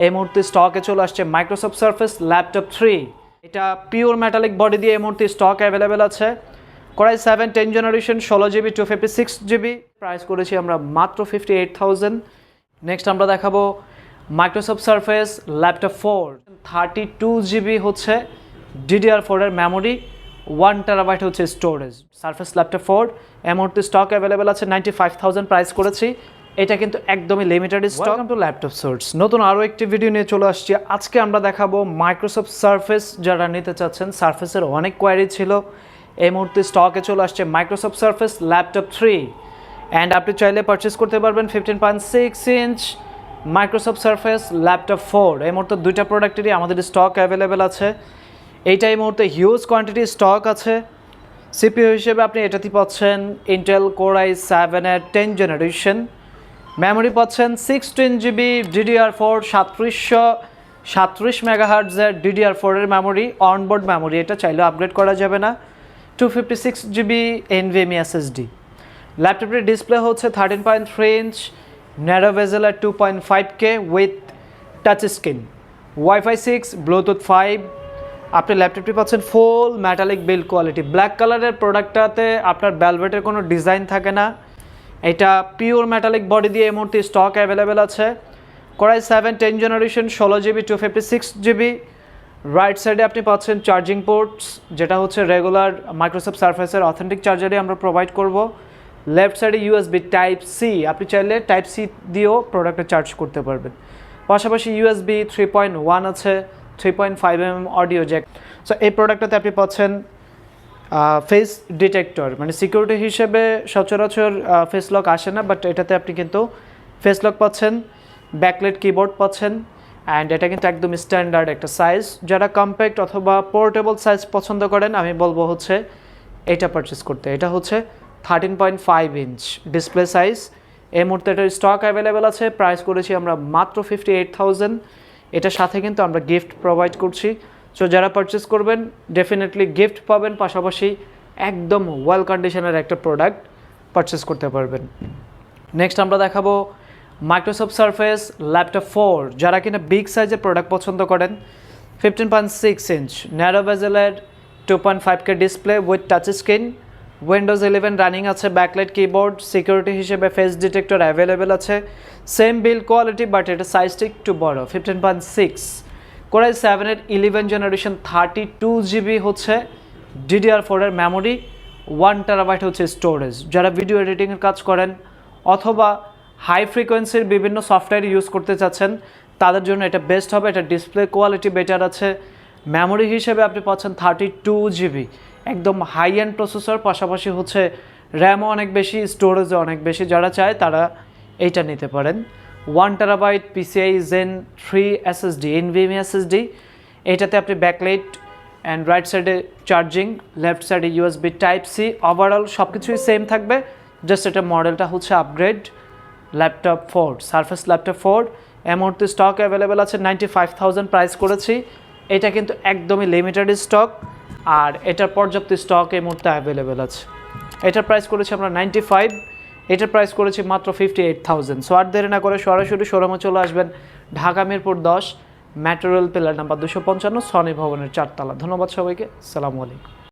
এই মুহূর্তে স্টকে চলে আসছে মাইক্রোসফট সার্ফেস ল্যাপটপ থ্রি এটা পিওর মেটালিক বডি দিয়ে এই মুহূর্তে স্টক অ্যাভেলেবেল আছে। Core i seven ten generation ষোলো GB two fifty six GB price করেছি আমরা মাত্র ফিফটি এইট থাউজেন্ড নেক্সট আমরা দেখাবো Microsoft Surface laptop four thirty two GB হচ্ছে ডিডিআর ফোরের মেমোরি ওয়ান টেরাবাইট হচ্ছে স্টোরেজ সার্ফেস ল্যাপটপ ফোর এই মুহূর্তে স্টক অ্যাভেলেবেল আছে নাইনটি ফাইভ থাউজেন্ড প্রাইস করেছি এটা কিন্তু একদমই limited stock to laptop source নতুন আরও একটি ভিডিও নিয়ে চলে আসছি। আজকে আমরা দেখাবো মাইক্রোসফট সার্ফেস যারা নিতে চাচ্ছেন সার্ফেসের অনেক কোয়ারি ছিল। এই মুহূর্তে স্টকে চলে আসছে Microsoft Surface laptop three and আপনি চাইলে পারচেস করতে পারবেন fifteen point six inch Microsoft Surface laptop four এই মুহূর্তে দুইটা প্রোডাক্টেরই আমাদের স্টক অ্যাভেলেবেল আছে। এইটা এই মুহূর্তে হিউজ কোয়ান্টিটি স্টক আছে। সিপিইউ হিসেবে আপনি এটাতে পাচ্ছেন ইন্টেল কোরাই সেভেনের টেন জেনারেশন মেমোরি পাচ্ছেন six ten GB DDR four সাতত্রিশশো সাতত্রিশ মেগাহার্টজের ডিডিআর ফোরের মেমোরি অনবোর্ড মেমোরি এটা চাইলেও আপগ্রেড করা যাবে না। Two fifty six GB NVMe SSD ল্যাপটপের ডিসপ্লে হচ্ছে thirteen point three inch narrow ভেজেলার two point five K with touch screen wifi six bluetooth five আপনি ল্যাপটপটি পাচ্ছেন full metallic build quality black কালারের প্রোডাক্টটাতে আপনার ব্যালভেটের কোনো ডিজাইন থাকে না। এটা পিওর মেটালিক বডি দিয়ে এই মুহূর্তে স্টক অ্যাভেলেবেল আছে। Core i seven ten generation ষোলো GB two fifty six GB right সাইডে আপনি পাচ্ছেন চার্জিং পোর্টস যেটা হচ্ছে রেগুলার মাইক্রোসফট সার্ফেসের অথেন্টিক চার্জারই আমরা প্রোভাইড করব। লেফট সাইডে ইউএসবি টাইপ সি আপনি চাইলে টাইপ সি দিয়েও প্রোডাক্টে চার্জ করতে পারবেন। পাশাপাশি ইউএসবি থ্রি পয়েন্ট ওয়ান আছে three point five M audio jack so এই প্রোডাক্টটাতে আপনি পাচ্ছেন ফেস ডিটেক্টর মানে সিকিউরিটি হিসেবে সচরাচর ফেস লক আসে না বাট এটাতে আপনি কিন্তু ফেস লক পাচ্ছেন ব্যাকলেট কিবোর্ড পাচ্ছেন অ্যান্ড এটা কিন্তু একদম স্ট্যান্ডার্ড একটা সাইজ যারা কম্প্যাক্ট অথবা পোর্টেবল সাইজ পছন্দ করেন, আমি বলব হচ্ছে এটা পারচেস করতে। এটা হচ্ছে thirteen point five inch display size এই মুহূর্তে এটার স্টক অ্যাভেলেবেল আছে প্রাইস করেছি আমরা মাত্র ফিফটি এইট থাউজেন্ড এটার সাথে কিন্তু আমরা গিফট প্রোভাইড করছি। সো যারা পারচেস করবেন ডেফিনেটলি গিফট পাবেন, পাশাপাশি একদম ওয়েল কন্ডিশনের একটা প্রোডাক্ট পারচেস করতে পারবেন। নেক্সট আমরা দেখাবো মাইক্রোসফট সার্ফেস ল্যাপটপ ফোর যারা কিনা বিগ সাইজের প্রোডাক্ট পছন্দ করেন fifteen point six inch narrow ভেজেলের two point five K display with touch screen Windows eleven running আছে ব্যাকলাইট কিবোর্ড সিকিউরিটি হিসেবে ফেস ডিটেক্টর অ্যাভেলেবেল আছে। সেম বিল কোয়ালিটি বাট এটা সাইজটা একটু বড় fifteen point six core i সেভেনের eleven generation thirty two GB হচ্ছে DDR ফোরের মেমোরি ওয়ান টেরাবাইট হচ্ছে স্টোরেজ যারা ভিডিও এডিটিংয়ের কাজ করেন অথবা হাই ফ্রিকোয়েন্সির বিভিন্ন সফটওয়্যার ইউজ করতে চাচ্ছেন, তাদের জন্য এটা বেস্ট হবে। এটা ডিসপ্লে কোয়ালিটি বেটার আছে। মেমোরি হিসেবে আপনি পাচ্ছেন থার্টি টু জিবি একদম হাই এন্ড প্রসেসর পাশাপাশি হচ্ছে র্যামও অনেক বেশি স্টোরেজও অনেক বেশি। যারা চায় তারা এইটা নিতে পারেন। One terabyte PCIe gen three SSD NVMe SSD এটাতে আপনি ব্যাকলাইট অ্যান্ড রাইট সাইডে চার্জিং লেফট সাইডে ইউএসবি টাইপ সি ওভারঅল সব কিছুই সেম থাকবে। জাস্ট এটা মডেলটা হচ্ছে upgrade laptop four Surface laptop four এই মুহূর্তে স্টক অ্যাভেলেবেল আছে নাইনটি ফাইভ থাউজেন্ড প্রাইস করেছি। এটা কিন্তু একদমই লিমিটেড স্টক আর এটার পর্যাপ্ত স্টক এই মুহূর্তে অ্যাভেলেবেল আছে। এটার প্রাইস করেছি আমরা নাইনটি ফাইভ এটার প্রাইস করেছি মাত্র ফিফটি এইট থাউজেন্ড সো আর দেরি না করে সরাসরি শোরুমে চলে আসবেন ঢাকা মিরপুর দশ ম্যাটেরিয়াল পিলার নাম্বার দুশো পঞ্চান্ন সনি ভবনের চারতলা। ধন্যবাদ সবাইকে। সালামু আলাইকুম।